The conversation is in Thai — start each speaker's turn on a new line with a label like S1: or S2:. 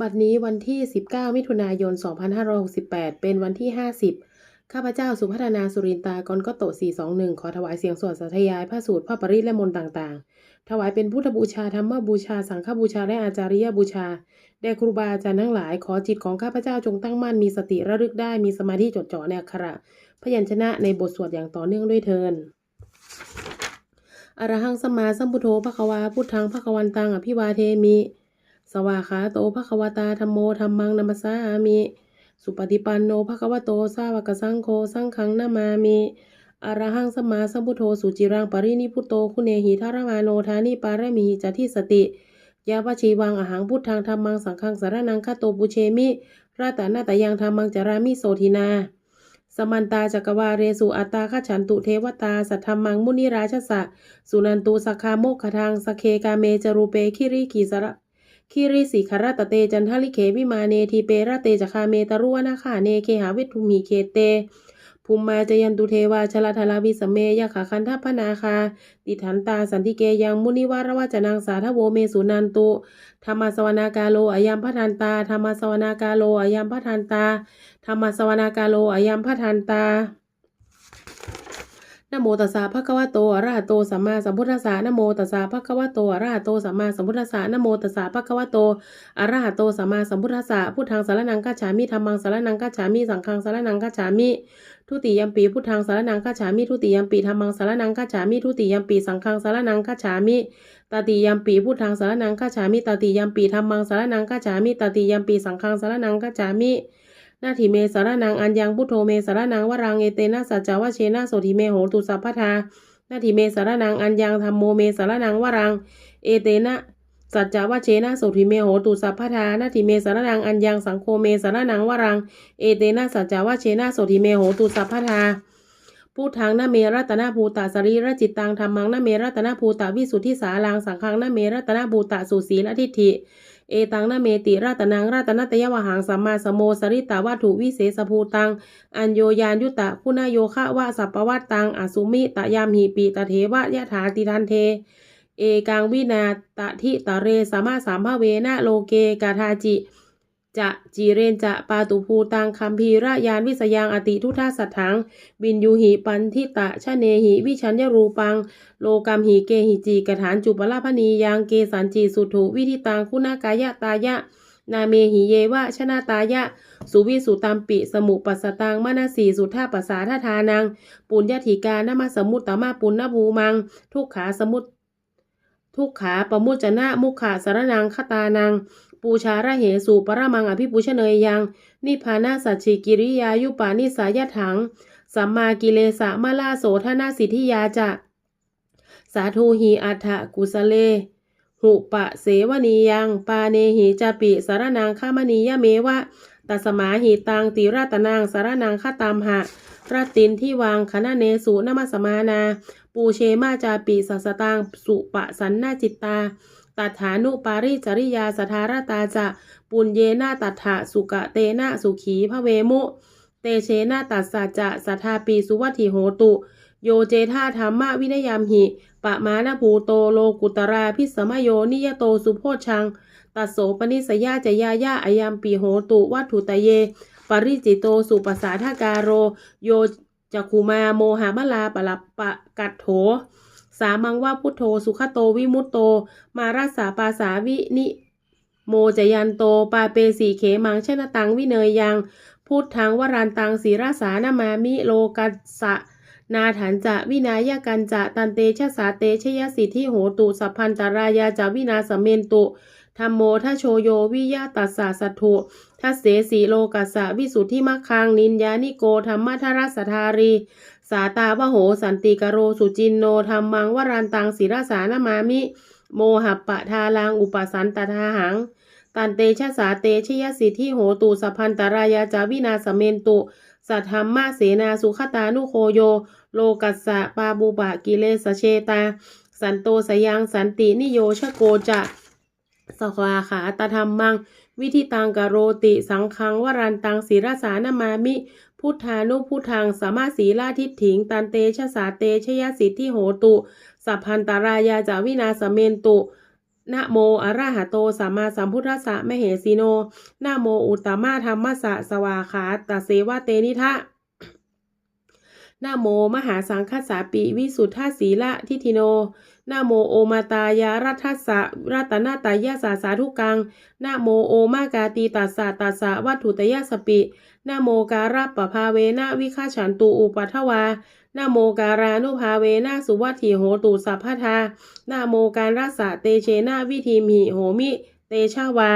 S1: บัดนี้วันที่ 19 มิถุนายน 2568 เป็นวันที่ 50 ข้าพเจ้าสุพัฒนาสุรินตากรก็โต 421 ขอถวายเสียงสวดสัทยายพระสูตรพระปริตและมนต์ต่างๆ ถวายเป็นพุทธบูชาธรรมบูชา สังฆบูชา และอาจาริยบูชา แด่ครูบาอาจารย์ทั้งหลาย ขอจิตของข้าพเจ้าจงตั้งมั่นมีสติระลึกได้มีสมาธิจดจ่อในอักขระพยัญชนะในบทสวดอย่างต่อเนื่องด้วยเทินอรหังสมมาสัมพุทโธภควาพุทธังภควันตังอภิวาเทมิ สวาขาโตภควตาธรรมโมธรรมังนัมสามิ สุปฏิปันโนภควโตสาวกสังโฆสังฆังนามามิอรหังสมาสัมพุทโธสุจิรังปรินิพุโตคุเนหิทารมาโนทานิปารมีจัติสติยาปชีวังอาหังพุทธังธรรมังสังฆังสารนังคาโตปุเชมิ ราตานาตยังธรรมังจารามิโสทินา สมันตาจักรวาเรสุอัตตาขฉันตุเทวตา สัทธรรมังมุนิราชสะ สุนันตุสักคาโมกขทังสเคกาเมจรูเปคิริขีสระ คิริสิคารตเตจันทลิเขวิมาเนทีเประเตจคาเมตรุวนาคาเนเคหาวิทุมีเคเตภูมิมาจยันตุเทวาชลทลาวิสเมยขาคันทัพพนาคา ติทันตาสันติเกยังมุนิวารวจนังสาทโวเมสุนันตุธรรมสวนากาโลอายัมพทันตาธรรมสวนากาโลอายัมพทันตาธรรมสวนากาโลอายัมพทันตา นโมตัสสะภะคะวะโตอะระหะโตสัมมาสัมพุทธัสสะนโมตัสสะภะคะวะโตอะระหะโตสัมมาสัมพุทธัสสะนโมตัสสะภะคะวะโตอะระหะโตสัมมาสัมพุทธัสสะพุทธังสารนังกัจฉามิธัมมังสารนังกัจฉามิสังฆังสารนังกัจฉามิทุติยัมปีพุทธังสารนังกัจฉามิทุติยัมปีธัมมังสารนังกัจฉามิทุติยัมปีสังฆังสารนังกัจฉามิตติยัมปีพุทธังสารนังกัจฉามิตติยัมปีธัมมังสารนังกัจฉามิตติยัมปีสังฆังสารนังกัจฉามิ นาทิเมสารนังอัญยังพุทโธเมสารนังวรังเอเตนะสัจจวะเชนะโสทิเมโหตุสัพพทานาทิเมสารนังอัญยังธรรมโมเมสารนังวรังเอเตนะสัจจวะเชนะโสทิเมโหตุสัพพทานาทิเมสารนังอัญยังสังโฆเมสารนังวรังเอเตนะสัจจวะเชนะโสทิเมโหตุสัพพทา พุทธังนเมรัตนาภูตาสรีระจิตตังธรรมังนเมรัตนาภูตาวิสุทธิสาลังสังฆังนเมรัตนาภูตาสุสีละทิฏฐิ เอตังนเมติราตนังราตนัตยวหังสัมมาสมโมสริตาวัตถุวิเศษภูตัง อัญโยยานยุตะคุณโยคะวะสัพวัตตังอสุมิตะยามหิปีตะเทวะยะถาติทันเทเอกังวินาตะทิตะเรสามาสามภเวนะโลเกกาทาจิ จะจีเรนจะปาตุภูตังคัมภีระยานวิสยังอติทุทธาสัทถัง บินยูหิปันทิตะชะเนหิวิชัญญรูปัง โลกัมหิเกหิจีกฐานจุปลาพนียังเกสันจีสุถุวิธิตังคุณากายะตายะ นาเมหิเยวะชนะตายะ สุวิสุตัมปิสมุปัสตังมนาสีสุทธาปัสสาททานัง ปุญญถิกานมาสมุตตมาปุณณภูมัง ทุกขาสมุตทุกขาปมุจจนะมุขาสารนังคตานัง ปูชาระเหสุปรมังอภิปุชเนยยัง นิพานาสัจฉิกิริยายุปานิสายถัง สัมมากิเลสะมาลาโสธนาสิทธิยาจะ สาธุหีอัฏฐกุสเล หุปะเสวนียัง ปาเนหิจาปิสารนังขามณียะเมวะตัสมาหิตังติราตนางสารนังคตามหะรตินที่วางคณะเนสุนมัสมานา ปูเชมาจาปิสัสตังสุปะสันนาจิตตา ตัฐานุปาริจริยาสทารตาจะปุญเยนาตัถะสุกะเตนะสุขีพระเวมุ เตเชนาตัสสัจะสัทธาปีสุวัตถิโหตุ โยเจธาธรรมะวินยามหิ ปะมานาภูโตโลกุตราพิสมโยนิยโตสุโพชัง ตัสโสปนิสยาจยายาอายามปีโหตุวัตถุตะเย ปริจิโตสุปสาทากาโร โยจักขุมาโมหามลาปะละปะกัตโถ สามังว่าพุทโธสุขโตวิมุตโต มารัสาปาสาวินิโมจยันโต ปาเปสีเขมังชนะตังวิเนยยังพุทธังวรันตังศีรสานามามิโลกัสสะ นาถันจะวินายกันจะตันเตชะสาเตชยสิทธิโหตุสัพพันตรายาจะวินาสเมนตุ ธรรมโมทโชโยวิยาตัสสะสัตถุทัสเสสีโลกัสสะวิสุทธิมัคคังนินยานิโกธรรมทรัสสทารี สาตาวโหสันติกโรสุจินโนธรรมังวรันตังศิรสานามามิ โมหัปปะทาลังอุปสันตทาหังตันเตชะสาเตชยสิทธิโหตุสัพพันตรายาจาวินาสเมนตุ สัทธรรมะเสนาสุขตานุโคโย โลกัสสะปาบูบะกิเลสเชตา สันโตสยังสันตินิโยชโกจะ สวาขาตธรรมมัง วิธิตังกโรติสังคังวรันตังศิรสานามามิ พุทธานุพุทธังสามารถสีลาทิฏถิง ตันเตชะสาเตชยสิทธิโหตุ สัพพันตารายาจาวินาสเมนตุนะโมอะระหะโตสัมมาสัมพุทธัสสะมเหสีโนนะโมอุตตมะธรรมสะสวาขาตเสวะเตนิทะ นะโมมหาสังคสาปิวิสุทธาสีละทิทิโนนะโมโอมาตายารัทัสะรัตนาตายาสาสาธุกังนะโมโอมากาตีตัสสะตัสสะวัตถุตยาสปินะโมการัปปภาเวนะวิฆาฉันตุอุปัทวานะโมการานุภาเวนะสุวัตถิโหตุสัพพทานะโมการรักษาเตเชนะวิธีมิโหมิ เตชะวา